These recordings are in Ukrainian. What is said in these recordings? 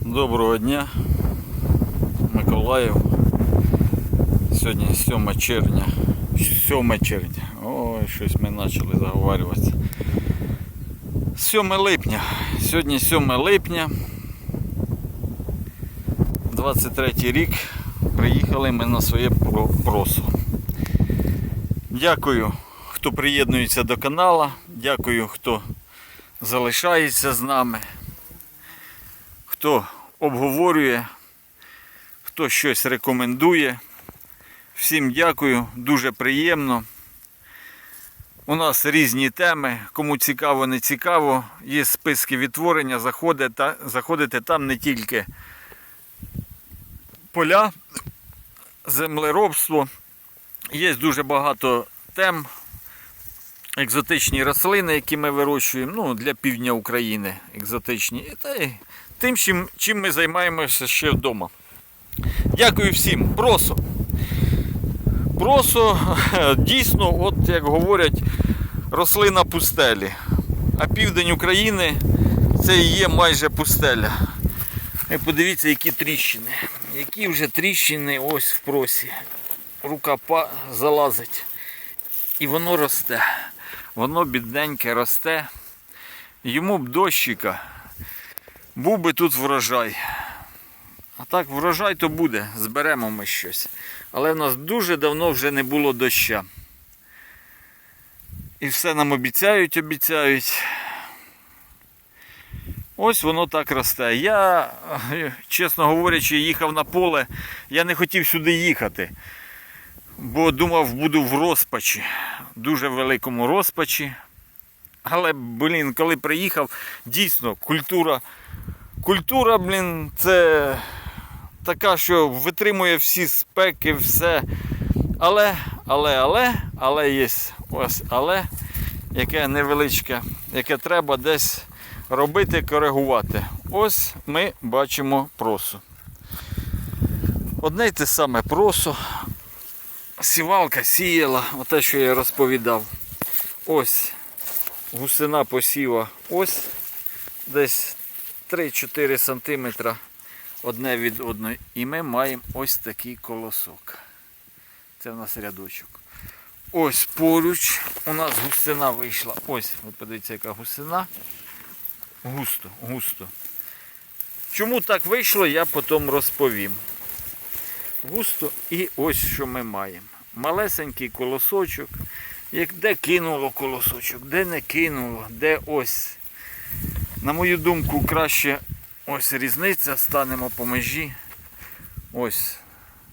Доброго дня, Миколаїв. Сьогодні 7 червня. 7 червня. Ой, щось ми почали заговорюватися. 7 липня. Сьогодні 7 липня. 23 рік. Приїхали ми на своє про- просо. Дякую, хто приєднується до канала. Дякую, хто залишається з нами. Хто обговорює, хто щось рекомендує. Всім дякую, дуже приємно. У нас різні теми. Кому цікаво, не цікаво. Є списки відтворення, заходите, заходите там не тільки поля, землеробство. Є дуже багато тем. Екзотичні рослини, які ми вирощуємо, ну, для півдня України екзотичні. Та й тим, чим, чим ми займаємося ще вдома. Дякую всім. Просо. Просо дійсно, от як говорять, рослина пустелі. А південь України це і є майже пустеля. І подивіться, які тріщини. Які вже тріщини ось в просі. Рука залазить. І воно росте. Воно бідненьке росте. Йому б дощика. Був би тут врожай. А так, врожай то буде, зберемо ми щось. Але в нас дуже давно вже не було доща. І все нам обіцяють, обіцяють. Ось воно так росте. Я, чесно говорячи, їхав на поле. Я не хотів сюди їхати, бо думав, буду в розпачі, дуже великому розпачі. Але, блін, коли приїхав, дійсно, культура. Культура, блін, це така, що витримує всі спеки, все. Але, але, але, але є ось але, яке невеличке, яке треба десь робити, коригувати. Ось ми бачимо просу. Одне й те саме просо. Сівалка сіяла, оте, що я розповідав. Ось гусина посіва ось десь 3-4 см одне від одної. І ми маємо ось такий колосок. Це в нас рядочок. Ось поруч у нас гусина вийшла. Ось, ви подивіться, яка гусина. Густо, густо. Чому так вийшло, я потім розповім. Густо і ось що ми маємо. Малесенький колосочок. Як де кинуло колосочок, де не кинуло, де ось. На мою думку, краще ось різниця, станемо по межі. Ось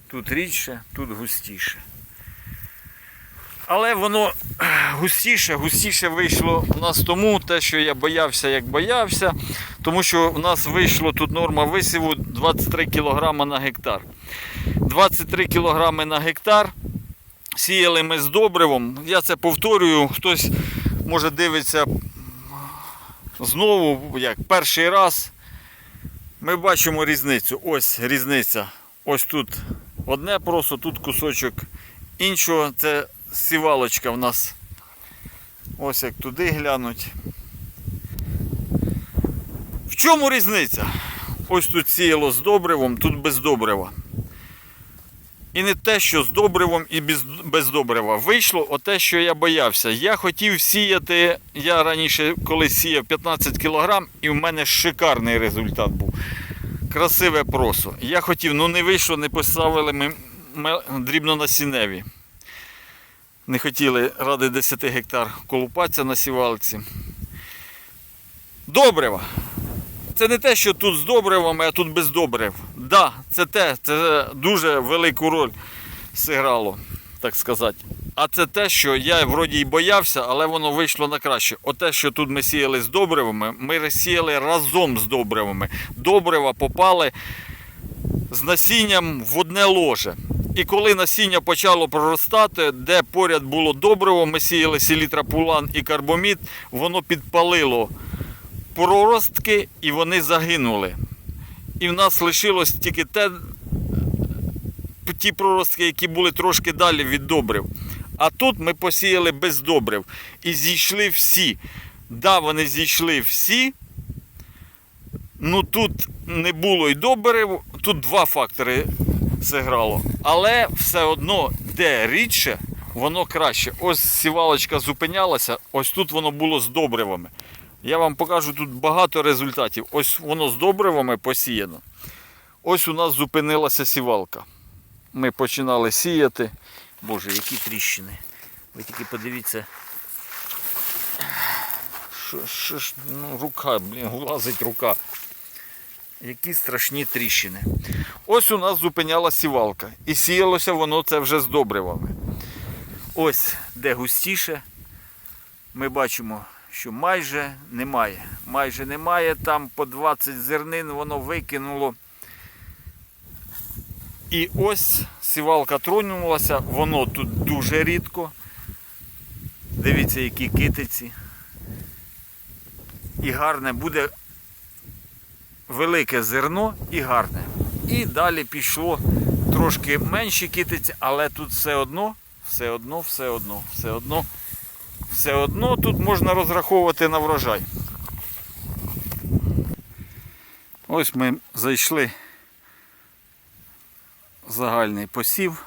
тут рідше, тут густіше. Але воно густіше, густіше вийшло у нас тому, те, що я боявся, як боявся, тому що у нас вийшло тут норма висіву 23 кг на гектар. 23 кг на гектар. Сіяли ми з добривом. Я це повторюю, хтось може дивиться знову, як перший раз. Ми бачимо різницю. Ось різниця. Ось тут одне просто, тут кусочок іншого. Це сівалочка в нас. Ось як туди глянуть. В чому різниця? Ось тут сіяло з добривом, тут без добрива. І не те, що з добривом і без, без добрива. Вийшло оте, що я боявся. Я хотів сіяти, я раніше коли сіяв 15 кг, і в мене шикарний результат був. Красиве просо. Я хотів, ну не вийшло, не поставили ми дрібнонасінневі. Не хотіли ради 10 гектар колупатися на сівалці. Добрива. Це не те, що тут з добривами, а тут без добрив. Да, це те, це дуже велику роль зіграло, так сказати. А це те, що я вроді й боявся, але воно вийшло на краще. Оте, що тут ми сіяли з добривами, ми сіяли разом з добривами. Добрива попали з насінням в одне ложе. І коли насіння почало проростати, де поряд було добриво, ми сіяли селітрапулан і карбомід, воно підпалило проростки і вони загинули. І в нас лишилось тільки те, ті проростки, які були трошки далі від добрив. А тут ми посіяли без добрив. І зійшли всі. Да, вони зійшли всі. Ну тут не було й добрив, тут два фактори зіграло. Але все одно, де рідше, воно краще. Ось сівалочка зупинялася, ось тут воно було з добривами. Я вам покажу тут багато результатів. Ось воно з добривами посіяно. Ось у нас зупинилася сівалка. Ми починали сіяти. Боже, які тріщини. Ви тільки подивіться. Що, що ж, ну, рука, блін, влазить рука. Які страшні тріщини. Ось у нас зупиняла сівалка. І сіялося воно це вже з добривами. Ось де густіше. Ми бачимо, що майже немає. Майже немає. Там по 20 зернин воно викинуло. І ось сівалка тронулася, воно тут дуже рідко. Дивіться, які китиці. І гарне буде велике зерно і гарне. І далі пішло трошки менші китиці, але тут все одно, все одно, все одно, все одно, все одно тут можна розраховувати на врожай. Ось ми зайшли загальний посів.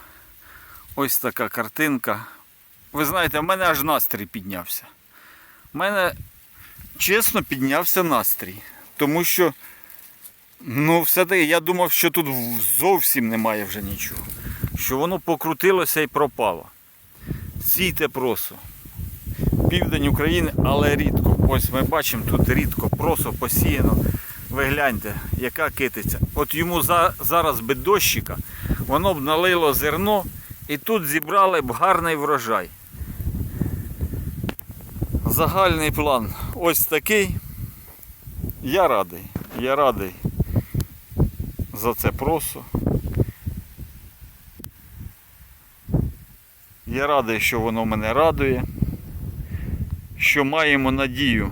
Ось така картинка. Ви знаєте, в мене аж настрій піднявся. У мене чесно піднявся настрій. Тому що, ну, все-таки я думав, що тут зовсім немає вже нічого. Що воно покрутилося і пропало. Сійте просо. Південь України, але рідко. Ось ми бачимо, тут рідко, просо посіяно. Ви гляньте, яка китиця. От йому за, зараз би дощика, воно б налило зерно і тут зібрали б гарний врожай. Загальний план ось такий. Я радий. Я радий за це просо. Я радий, що воно мене радує, що маємо надію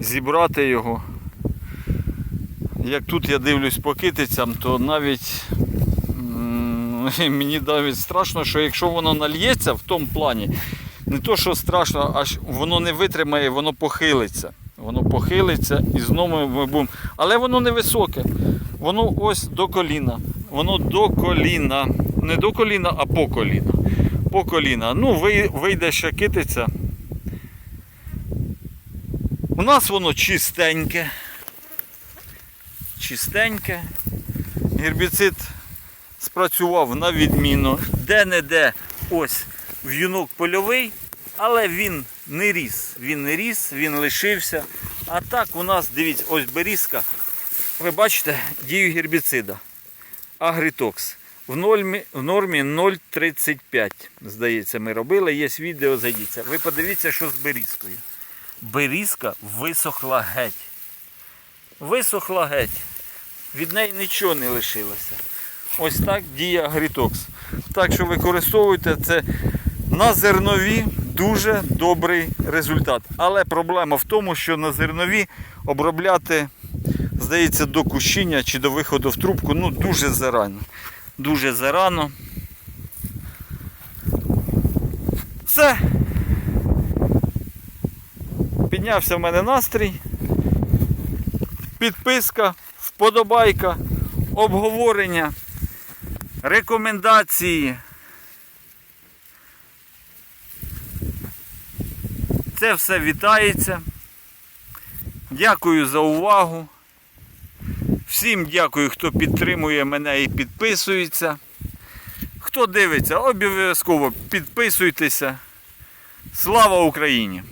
зібрати його. Як тут я дивлюсь по китицям, то навіть мені навіть страшно, що якщо воно нальється в тому плані, не то, що страшно, аж воно не витримає, воно похилиться. Воно похилиться і знову ми будемо. Але воно невисоке. Воно ось до коліна. Воно до коліна. Не до коліна, а по коліна. По коліна. Ну, вийде ще китиця. У нас воно чистеньке. Чистеньке. Гербіцид спрацював на відміну. Де-не-де ось в'юнок польовий, але він не ріс. Він не ріс, він лишився. А так у нас, дивіться, ось берізка. Ви бачите дію гербіцида. Агрітокс. В нормі, в нормі 0,35. Здається, ми робили. Є відео, зайдіться. Ви подивіться, що з берізкою. Берізка висохла геть. Висохла геть. Від неї нічого не лишилося. Ось так діє агрітокс. Так що використовуйте це на зернові дуже добрий результат. Але проблема в тому, що на зернові обробляти, здається, до кущіння чи до виходу в трубку ну дуже зарано. Дуже зарано. Все. Піднявся в мене настрій. Підписка, вподобайка, обговорення, рекомендації. Це все вітається. Дякую за увагу. Всім дякую, хто підтримує мене і підписується. Хто дивиться, обов'язково підписуйтеся. Слава Україні!